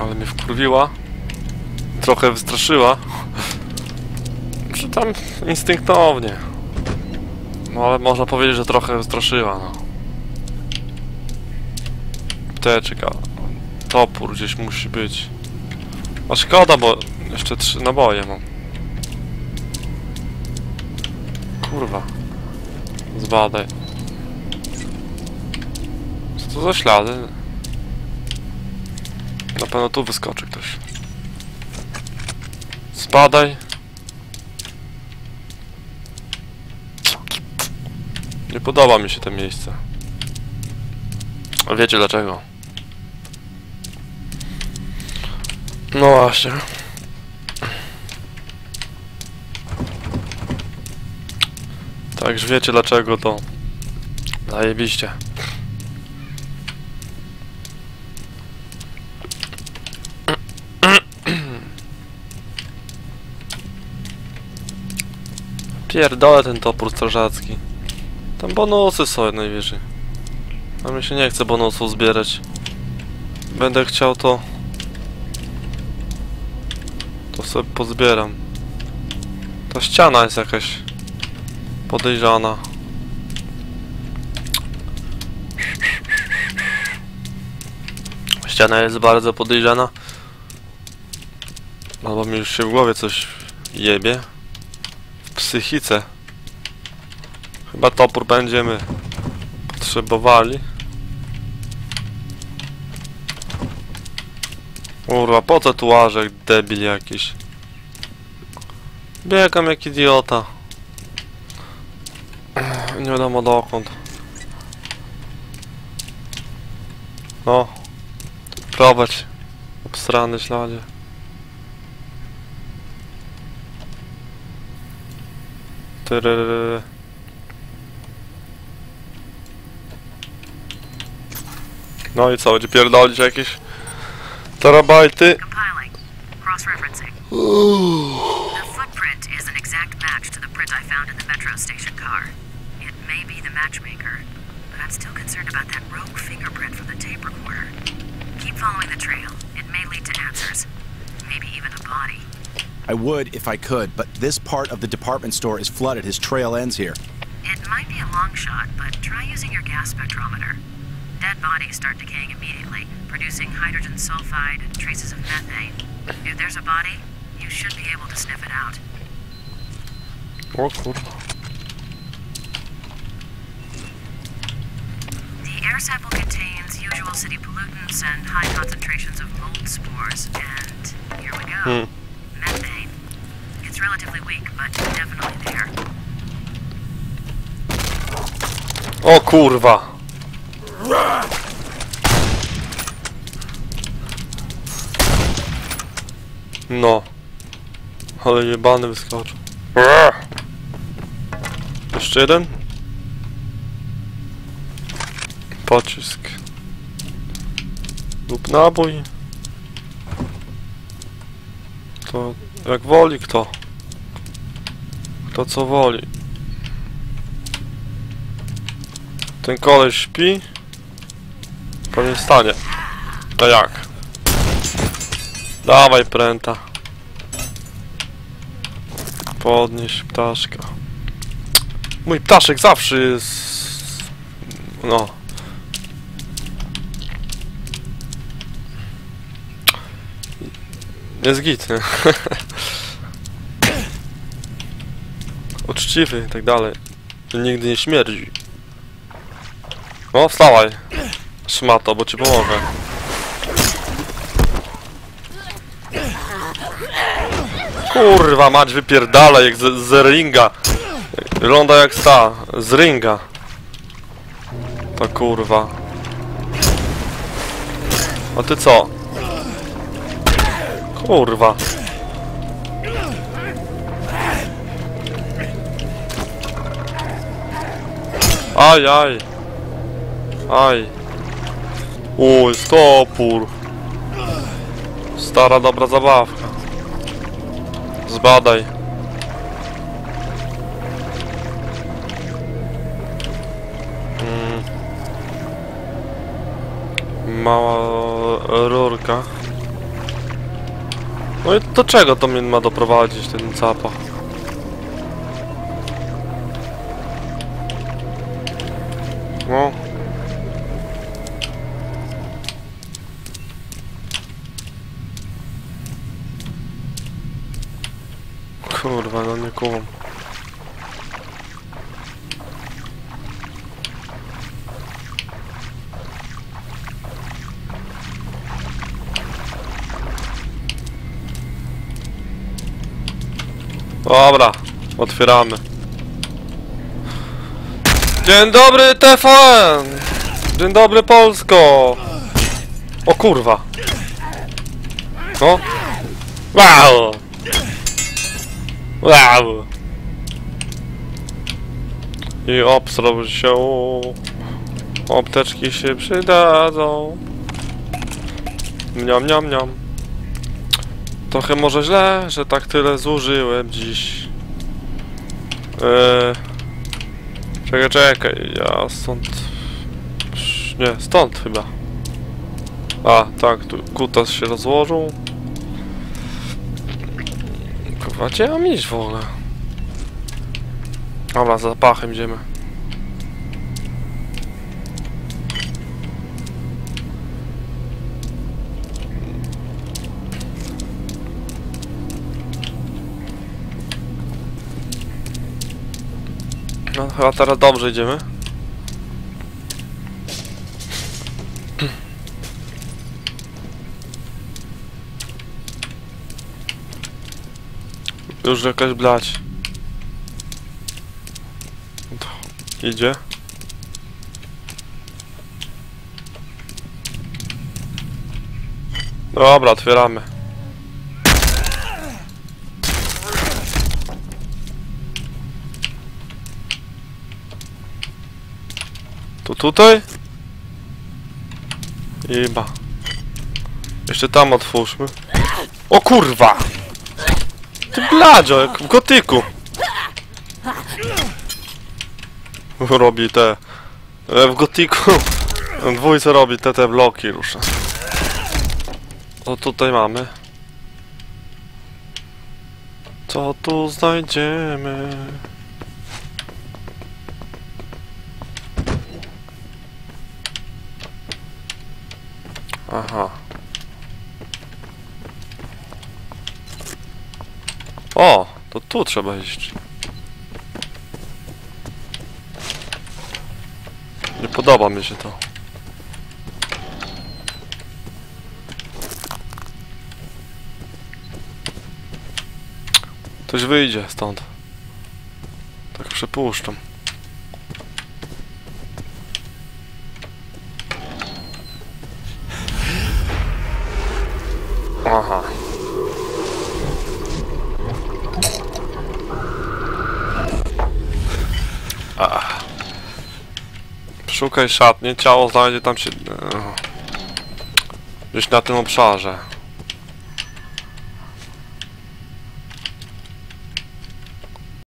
Ale mnie wkurwiła. Trochę wystraszyła. Czy tam instynktownie. No ale można powiedzieć, że trochę wystraszyła, no. Apteczka. Topór gdzieś musi być. A szkoda, bo jeszcze trzy naboje mam. Kurwa. Zbadaj. Co to za ślady? Na pewno tu wyskoczy ktoś. Spadaj. Nie podoba mi się to miejsce. A wiecie dlaczego? No właśnie. Także wiecie dlaczego to zajebiście. Pierdolę ten topór strażacki. Tam bonusy są najwyżej. A mi się nie chce bonusów zbierać. Będę chciał to... To sobie pozbieram. Ta ściana jest jakaś... Podejrzana. Ściana jest bardzo podejrzana. Albo mi już się w głowie coś jebie. Psychice. Chyba topór będziemy potrzebowali. Kurwa, po co jak debil jakiś. Biegam jak idiota. Nie wiadomo dokąd. O. Prowadź. Obstrany śladzie. Tyryryry. No i co, będzie pierdolić jakieś terabajty? The footprint is an exact match to the print I found in the metro station car. It may be the matchmaker, but I'm still concerned about that rogue fingerprint from the tape recorder. Keep following the trail. It may lead to answers. Maybe even a body. I would if I could, but this part of the department store is flooded. His trail ends here. It might be a long shot, but try using your gas spectrometer. Dead bodies start decaying immediately, producing hydrogen sulfide and traces of methane. If there's a body, you should be able to sniff it out. O kurwa. The air sample contains usual city pollutants and high concentrations of mold spores. And here we go. Hmm. Methane. It's relatively weak, but definitely there. O kurwa. No. Ale jebany wyskoczył. Jeszcze jeden? Pocisk. Lub nabój. To jak woli kto. Kto co woli. Ten koleś śpi. Pewnie stanie. To jak? Dawaj pręta. Podnieś ptaszka. Mój ptaszek zawsze jest... No. Jest git, nie? Uczciwy i tak dalej. Nigdy nie śmierdzi. No, wstawaj. Szmato, bo ci pomogę. Kurwa, mać wypierdala jak z, z ringa. Wygląda jak ta, z ringa. To kurwa. A ty co? Kurwa. Aj, aj. Aj. Uj, stopór. Stara dobra zabawka. Zbadaj. Mm. Mała rurka. No i do czego to mnie ma doprowadzić ten zapach? No. Kurwa, no nie kumam. Dobra, otwieramy. Dzień dobry TVN! Dzień dobry Polsko! O kurwa! No? Wow! Wow! I obsrał się. Apteczki się przydadzą. Mniam, mniam, mniam. Trochę może źle, że tak tyle zużyłem dziś. Eee... Czekaj, czekaj, ja stąd... Nie, stąd chyba. A, tak, tu kutas się rozłożył. Kurwa, gdzie mam iść w ogóle? Dobra, za zapachem idziemy. No, chyba teraz dobrze idziemy. Już jakaś blać. Idzie. Dobra, otwieramy. To tutaj? Iba. Jeszcze tam otwórzmy. O kurwa! Ty bladzio, jak w gotyku. Robi te... e, W gotiku dwójce robi te te bloki rusza. O tutaj mamy. Co tu znajdziemy? Aha. O, to tu trzeba iść. Nie podoba mi się to. Ktoś wyjdzie stąd. Tak przypuszczam. Szukaj szatni, ciało znajdzie tam się... Gdzieś na tym obszarze.